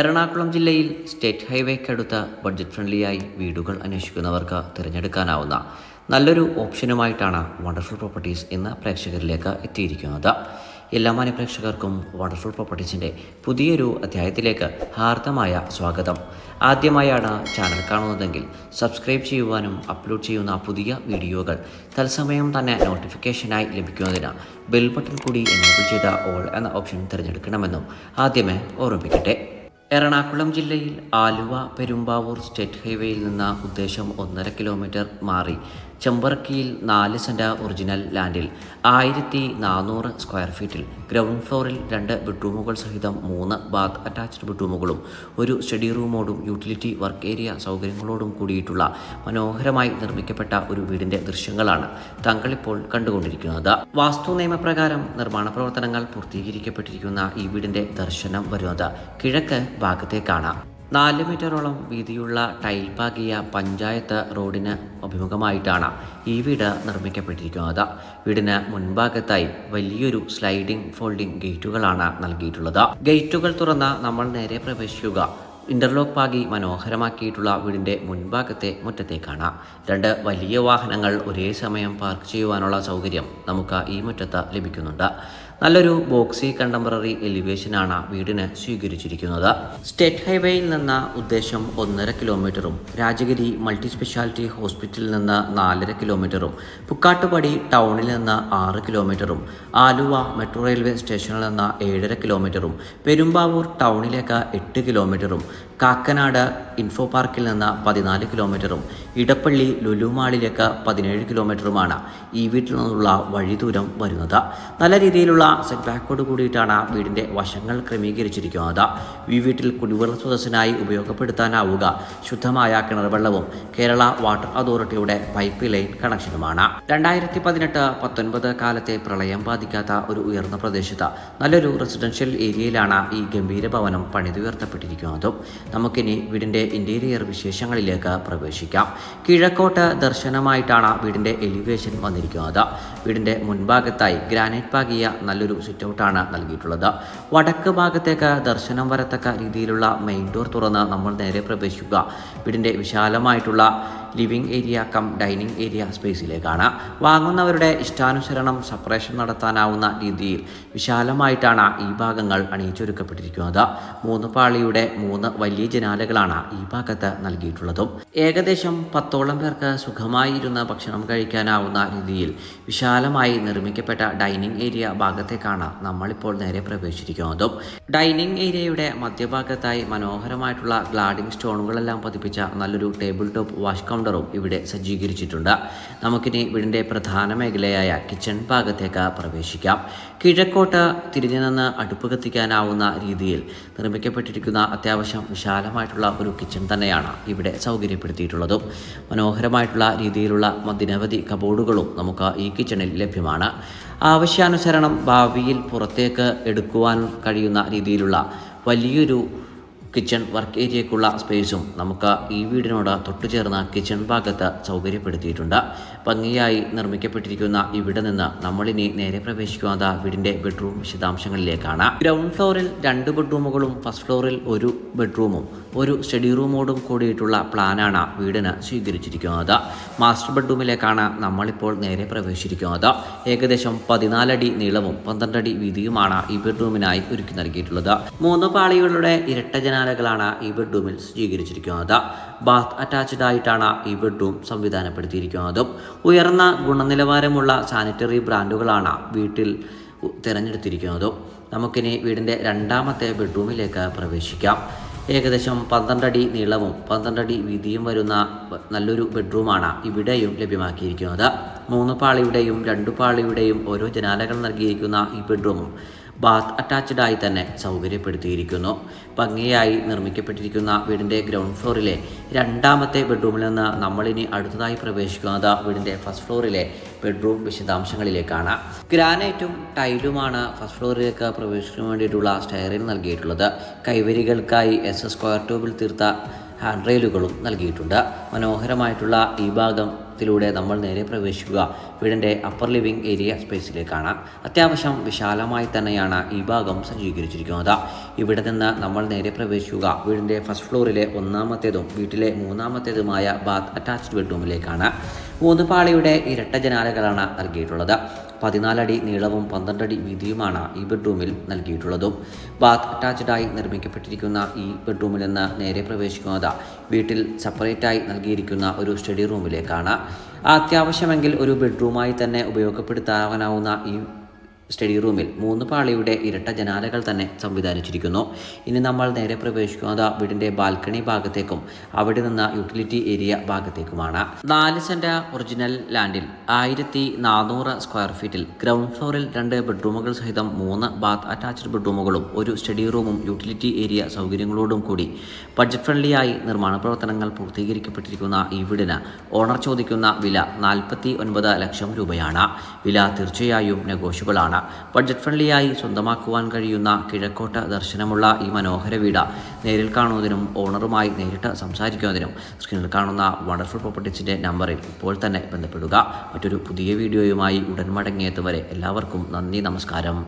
എറണാകുളം ജില്ലയിൽ state ഹൈവേക്കടുത്ത budget ഫ്രണ്ട്ലിയായി വീടുകൾ അന്വേഷിക്കുന്നവർക്ക് തിരഞ്ഞെടുക്കാനാവുന്ന നല്ലൊരു ഓപ്ഷനുമായിട്ടാണ് വണ്ടർഫുൾ പ്രോപ്പർട്ടീസ് ഇന്ന് പ്രേക്ഷകരിലേക്ക് എത്തിയിരിക്കുന്നത്. എല്ലാ മാന്യ പ്രേക്ഷകർക്കും വണ്ടർഫുൾ പ്രോപ്പർട്ടീസിന്റെ പുതിയൊരു അധ്യായത്തിലേക്ക് ഹാർദമായ സ്വാഗതം. ആദ്യമായാണ് ചാനൽ കാണുന്നതെങ്കിൽ സബ്സ്ക്രൈബ് ചെയ്യുവാനും അപ്ലോഡ് ചെയ്യുന്ന പുതിയ വീഡിയോകൾ തത്സമയം തന്നെ നോട്ടിഫിക്കേഷനായി ലഭിക്കുന്നതിന് ബെൽ ബട്ടൺ കൂടി എനേബിൾ ചെയ്ത ഓൾ എന്ന ഓപ്ഷൻ തിരഞ്ഞെടുക്കണമെന്നും ആദ്യമേ ഓർമ്മിപ്പിക്കട്ടെ. എറണാകുളം ജില്ലയിൽ ആലുവ പെരുമ്പാവൂർ സ്റ്റേറ്റ് ഹൈവേയിൽ നിന്ന് ഉദ്ദേശം ഒന്നര കിലോമീറ്റർ മാറി ചെമ്പറക്കിയിൽ നാല് സെന്റ ഒറിജിനൽ ലാൻഡിൽ ആയിരത്തി നാനൂറ് സ്ക്വയർ ഫീറ്റിൽ ഗ്രൗണ്ട് ഫ്ലോറിൽ രണ്ട് ബെഡ്റൂമുകൾ സഹിതം മൂന്ന് ബാത്ത് അറ്റാച്ച്ഡ് ബെഡ്റൂമുകളും ഒരു സ്റ്റഡി റൂമോടും യൂട്ടിലിറ്റി വർക്ക് ഏരിയ സൗകര്യങ്ങളോടും കൂടിയിട്ടുള്ള മനോഹരമായി നിർമ്മിക്കപ്പെട്ട ഒരു വീടിന്റെ ദൃശ്യങ്ങളാണ് താങ്കളിപ്പോൾ കണ്ടുകൊണ്ടിരിക്കുന്നത്. വാസ്തു നിയമപ്രകാരം നിർമ്മാണ പ്രവർത്തനങ്ങൾ പൂർത്തീകരിക്കപ്പെട്ടിരിക്കുന്ന ഈ വീടിന്റെ ദർശനം വരുന്നത് കിഴക്ക് ഭാഗത്തേക്കാണ്. നാല് മീറ്ററോളം വീതിയുള്ള ടൈൽ പാകിയ പഞ്ചായത്ത് റോഡിന് അഭിമുഖമായിട്ടാണ് ഈ വീട് നിർമ്മിക്കപ്പെട്ടിരിക്കുന്നത്. വീടിന് മുൻഭാഗത്തായി വലിയൊരു സ്ലൈഡിംഗ് ഫോൾഡിംഗ് ഗേറ്റുകളാണ് നൽകിയിട്ടുള്ളത്. ഗേറ്റുകൾ തുറന്ന് നമ്മൾ നേരെ പ്രവേശിക്കുക. ഇന്റർലോക്ക് പാകി മനോഹരമാക്കിയിട്ടുള്ള വീടിന്റെ മുൻഭാഗത്തെ മുറ്റത്തേക്കാണ്. രണ്ട് വലിയ വാഹനങ്ങൾ ഒരേ സമയം പാർക്ക് ചെയ്യുവാനുള്ള സൗകര്യം നമുക്ക് ഈ മുറ്റത്ത് ലഭിക്കുന്നുണ്ട്. നല്ലൊരു ബോക്സി കണ്ടംപററി എലിവേഷനാണ് വീടിന് സ്വീകരിച്ചിരിക്കുന്നത്. സ്റ്റേറ്റ് ഹൈവേയിൽ നിന്ന് ഉദ്ദേശം ഒന്നര കിലോമീറ്ററും രാജഗിരി മൾട്ടി സ്പെഷ്യാലിറ്റി ഹോസ്പിറ്റലിൽ നിന്ന് നാലര കിലോമീറ്ററും പുക്കാട്ടുപടി ടൗണിൽ നിന്ന് ആറ് കിലോമീറ്ററും ആലുവ മെട്രോ റെയിൽവേ സ്റ്റേഷനിൽ നിന്ന് ഏഴര കിലോമീറ്ററും പെരുമ്പാവൂർ ടൗണിലേക്ക് എട്ട് കിലോമീറ്ററും കാക്കനാട് ഇൻഫോ പാർക്കിൽ നിന്ന് പതിനാല് കിലോമീറ്ററും ഇടപ്പള്ളി ലുലുമാളിലേക്ക് പതിനേഴ് കിലോമീറ്ററുമാണ് ഈ വീട്ടിൽ നിന്നുള്ള വഴി ദൂരം വരുന്നത്. നല്ല രീതിയിലുള്ള സെറ്റ് ബാക്കോട് കൂടിയിട്ടാണ് ആ വീടിന്റെ വശങ്ങൾ ക്രമീകരിച്ചിരിക്കുന്നത്. ഈ വീട്ടിൽ കുടിവെള്ള സ്രോതസ്സിനായി ഉപയോഗപ്പെടുത്താനാവുക. ശുദ്ധമായ കിണർ വെള്ളവും കേരള വാട്ടർ അതോറിറ്റിയുടെ പൈപ്പ് ലൈൻ കണക്ഷനുമാണ്. രണ്ടായിരത്തി പതിനെട്ട് പത്തൊൻപത് കാലത്തെ പ്രളയം ബാധിക്കാത്ത ഒരു ഉയർന്ന പ്രദേശത്ത് നല്ലൊരു റെസിഡൻഷ്യൽ ഏരിയയിലാണ് ഈ ഗംഭീര ഭവനം പണിതുയർത്തപ്പെട്ടിരിക്കുന്നതും. നമുക്കിനി വീടിന്റെ ഇന്റീരിയർ വിശേഷങ്ങളിലേക്ക് പ്രവേശിക്കാം. കിഴക്കോട്ട് ദർശനമായിട്ടാണ് വീടിന്റെ എലിവേഷൻ വന്നിരിക്കുന്നത്. വീടിന്റെ മുൻഭാഗത്തായി ഗ്രാനൈറ്റ് പാകിയ നല്ലൊരു സിറ്റൗട്ടാണ് നൽകിയിട്ടുള്ളത്. വടക്ക് ഭാഗത്തേക്ക് ദർശനം വരത്തക്ക രീതിയിലുള്ള മെയിൻ ഡോർ തുറന്ന് നമ്മൾ നേരെ പ്രവേശിക്കുക. വീടിന്റെ വിശാലമായിട്ടുള്ള living area cum dining area സ്പേസിലേക്കാണ്. വാങ്ങുന്നവരുടെ ഇഷ്ടാനുസരണം സെപ്പറേഷൻ നടത്താനാവുന്ന രീതിയിൽ വിശാലമായിട്ടാണ് ഈ ഭാഗങ്ങൾ അണിയിച്ചൊരുക്കപ്പെട്ടിരിക്കുന്നത്. മൂന്ന് പാളിയുടെ മൂന്ന് വലിയ ജനാലകളാണ് ഈ ഭാഗത്ത് നൽകിയിട്ടുള്ളതും. ഏകദേശം പത്തോളം പേർക്ക് സുഖമായി ഇരുന്ന് ഭക്ഷണം കഴിക്കാനാവുന്ന രീതിയിൽ വിശാലമായി നിർമ്മിക്കപ്പെട്ട ഡൈനിങ് ഏരിയ ഭാഗത്തേക്കാണ് നമ്മളിപ്പോൾ നേരെ പ്രവേശിച്ചിരിക്കുന്നതും. ഡൈനിങ് ഏരിയയുടെ മധ്യഭാഗത്തായി മനോഹരമായിട്ടുള്ള ഗ്ലാഡിംഗ് സ്റ്റോണുകളെല്ലാം പതിപ്പിച്ച നല്ലൊരു ടേബിൾ ടോപ്പ് വാഷ് കൗണ്ടറും ഇവിടെ സജ്ജീകരിച്ചിട്ടുണ്ട്. നമുക്കിനി വീടിന്റെ പ്രധാന മേഖലയായ കിച്ചൺ ഭാഗത്തേക്ക് പ്രവേശിക്കാം. കിഴക്കോട്ട് തിരിഞ്ഞു നിന്ന് അടുപ്പ് കത്തിക്കാനാവുന്ന രീതിയിൽ നിർമ്മിക്കപ്പെട്ടിരിക്കുന്ന അത്യാവശ്യം വിശാലമായിട്ടുള്ള ഒരു കിച്ചൺ തന്നെയാണ് ഇവിടെ സൗകര്യപ്പെടുത്തിയിട്ടുള്ളതും. മനോഹരമായിട്ടുള്ള രീതിയിലുള്ള നിരവധി കബോർഡുകളും നമുക്ക് ഈ കിച്ചണിൽ ലഭ്യമാണ്. ആവശ്യാനുസരണം ഭാവിയിൽ പുറത്തേക്ക് എടുക്കുവാൻ കഴിയുന്ന രീതിയിലുള്ള വലിയൊരു കിച്ചൺ വർക്ക് ഏരിയക്കുള്ള സ്പേസും നമുക്ക് ഈ വീടിനോട് തൊട്ടുചേർന്ന കിച്ചൺ ഭാഗത്ത് സൗകര്യപ്പെടുത്തിയിട്ടുണ്ട്. ഭംഗിയായി നിർമ്മിക്കപ്പെട്ടിരിക്കുന്ന ഇവിടെ നിന്ന് നമ്മളിനി നേരെ പ്രവേശിക്കുന്നത് വീടിന്റെ ബെഡ്റൂം വിശദാംശങ്ങളിലേക്കാണ്. ഗ്രൗണ്ട് ഫ്ലോറിൽ രണ്ട് ബെഡ്റൂമുകളും ഫസ്റ്റ് ഫ്ലോറിൽ ഒരു ബെഡ്റൂമും ഒരു സ്റ്റഡി റൂമോടും കൂടിയിട്ടുള്ള പ്ലാനാണ് വീടിന് സ്വീകരിച്ചിരിക്കുന്നത്. മാസ്റ്റർ ബെഡ്റൂമിലേക്കാണ് നമ്മളിപ്പോൾ നേരെ പ്രവേശിച്ചിരിക്കുന്നത്. ഏകദേശം പതിനാലടി നീളവും പന്ത്രണ്ടടി വീതിയുമാണ് ഈ ബെഡ്റൂമിനായി ഒരുക്കി നൽകിയിട്ടുള്ളത്. മൂന്ന് പാളികളുടെ ഇരട്ട ജനാലകളാണ് ഈ ബെഡ്റൂമിൽ സ്വീകരിച്ചിരിക്കുന്നത് ബാത്ത് അറ്റാച്ച്ഡ് ആയിട്ടാണ് ഈ ബെഡ്റൂം സംവിധാനപ്പെടുത്തിയിരിക്കുന്നതും. ഉയർന്ന ഗുണനിലവാരമുള്ള സാനിറ്ററി ബ്രാൻഡുകളാണ് വീട്ടിൽ തിരഞ്ഞെടുത്തിരിക്കുന്നതും. നമുക്കിനി വീടിന്റെ രണ്ടാമത്തെ ബെഡ്റൂമിലേക്ക് പ്രവേശിക്കാം. ഏകദേശം പന്ത്രണ്ടടി നീളവും പന്ത്രണ്ടടി വീതിയും വരുന്ന നല്ലൊരു ബെഡ്റൂമാണ് ഇവിടെയും ലഭ്യമാക്കിയിരിക്കുന്നത്. മൂന്ന് പാളിയുടെയും രണ്ടു പാളിയുടെയും ഓരോ ജനാലകൾ നൽകിയിരിക്കുന്ന ഈ ബെഡ്റൂമും ബാത്ത് അറ്റാച്ച്ഡായി തന്നെ സൗകര്യപ്പെടുത്തിയിരിക്കുന്നു. ഭംഗിയായി നിർമ്മിക്കപ്പെട്ടിരിക്കുന്ന വീടിന്റെ ഗ്രൗണ്ട് ഫ്ലോറിലെ രണ്ടാമത്തെ ബെഡ്റൂമിൽ നിന്ന് നമ്മളിനി അടുത്തതായി പ്രവേശിക്കുന്നത് വീടിന്റെ ഫസ്റ്റ് ഫ്ലോറിലെ ബെഡ്റൂം വിശദാംശങ്ങളിലേക്കാണ്. ഗ്രാനൈറ്റും ടൈലുമാണ് ഫസ്റ്റ് ഫ്ലോറിലേക്ക് പ്രവേശിക്കാൻ വേണ്ടിയിട്ടുള്ള സ്റ്റെയറിൽ നൽകിയിട്ടുള്ളത്. കൈവരികൾക്കായി എസ് സ്ക്വയർ ട്യൂബിൽ തീർത്ത ഹാൻഡ് റെയിലുകളും നൽകിയിട്ടുണ്ട്. മനോഹരമായിട്ടുള്ള ഈ ഭാഗത്തിലൂടെ നമ്മൾ നേരെ പ്രവേശിക്കുക. വീടിന്റെ അപ്പർ ലിവിംഗ് ഏരിയ സ്പേസിലേക്കാണ് അത്യാവശ്യം വിശാലമായി തന്നെയാണ് ഈ ഭാഗം സജ്ജീകരിച്ചിരിക്കുന്നത്. ഇവിടെ നിന്ന് നമ്മൾ നേരെ പ്രവേശിക്കുക. വീടിന്റെ ഫസ്റ്റ് ഫ്ലോറിലെ ഒന്നാമത്തേതും വീട്ടിലെ മൂന്നാമത്തേതുമായ ബാത്ത് അറ്റാച്ച്ഡ് ബെഡ്റൂമിലേക്കാണ് മൂന്ന് പാളിയുടെ ഇരട്ട ജനാലകളാണ് നൽകിയിട്ടുള്ളത്. പതിനാലടി നീളവും പന്ത്രണ്ടടി വീതിയുമാണ് ഈ ബെഡ്റൂമിൽ നൽകിയിട്ടുള്ളതും. ബാത്ത് അറ്റാച്ച്ഡായി നിർമ്മിക്കപ്പെട്ടിരിക്കുന്ന ഈ ബെഡ്റൂമിൽ നിന്ന് നേരെ പ്രവേശിക്കുന്നത് വീട്ടിൽ സെപ്പറേറ്റായി നൽകിയിരിക്കുന്ന ഒരു സ്റ്റഡി റൂമിലേക്കാണ്. അത്യാവശ്യമെങ്കിൽ ഒരു ബെഡ്റൂമായി തന്നെ ഉപയോഗപ്പെടുത്താനാവുന്ന ഈ സ്റ്റഡി റൂമിൽ മൂന്ന് പാളിയുടെ ഇരട്ട ജനാലകൾ തന്നെ സംവിധാനിച്ചിരിക്കുന്നു. ഇനി നമ്മൾ നേരെ പ്രവേശിക്കുന്നത് വീടിന്റെ ബാൽക്കണി ഭാഗത്തേക്കും അവിടെ നിന്ന് യൂട്ടിലിറ്റി ഏരിയ ഭാഗത്തേക്കുമാണ്. നാല് സെന്റ് ഒറിജിനൽ ലാൻഡിൽ ആയിരത്തി നാനൂറ് സ്ക്വയർ ഫീറ്റിൽ ഗ്രൗണ്ട് ഫ്ലോറിൽ രണ്ട് ബെഡ്റൂമുകൾ സഹിതം മൂന്ന് ബാത്ത് അറ്റാച്ച്ഡ് ബെഡ്റൂമുകളും ഒരു സ്റ്റഡി റൂമും യൂട്ടിലിറ്റി ഏരിയ സൗകര്യങ്ങളോടും കൂടി ബഡ്ജറ്റ് ഫ്രണ്ട്ലിയായി നിർമ്മാണ പ്രവർത്തനങ്ങൾ പൂർത്തീകരിക്കപ്പെട്ടിരിക്കുന്ന ഈ വീടിന് ഓണർ ചോദിക്കുന്ന വില നാൽപ്പത്തി ലക്ഷം രൂപയാണ്. വില തീർച്ചയായും നെഗോഷ്യബിൾ ആണ് ബഡ്ജറ്റ് ഫ്രണ്ട്ലിയായി സ്വന്തമാക്കുവാൻ കഴിയുന്ന കിഴക്കോട്ട ദർശനമുള്ള ഈ മനോഹര വീട് നേരിൽ കാണുന്നതിനും ഓണറുമായി നേരിട്ട് സംസാരിക്കുന്നതിനും സ്ക്രീനിൽ കാണുന്ന വണ്ടർഫുൾ പ്രോപ്പർട്ടീസിന്റെ നമ്പറിൽ ഇപ്പോൾ തന്നെ ബന്ധപ്പെടുക. മറ്റൊരു പുതിയ വീഡിയോയുമായി ഉടൻ മടങ്ങിയെത്തുവരെ എല്ലാവർക്കും നന്ദി നമസ്കാരം.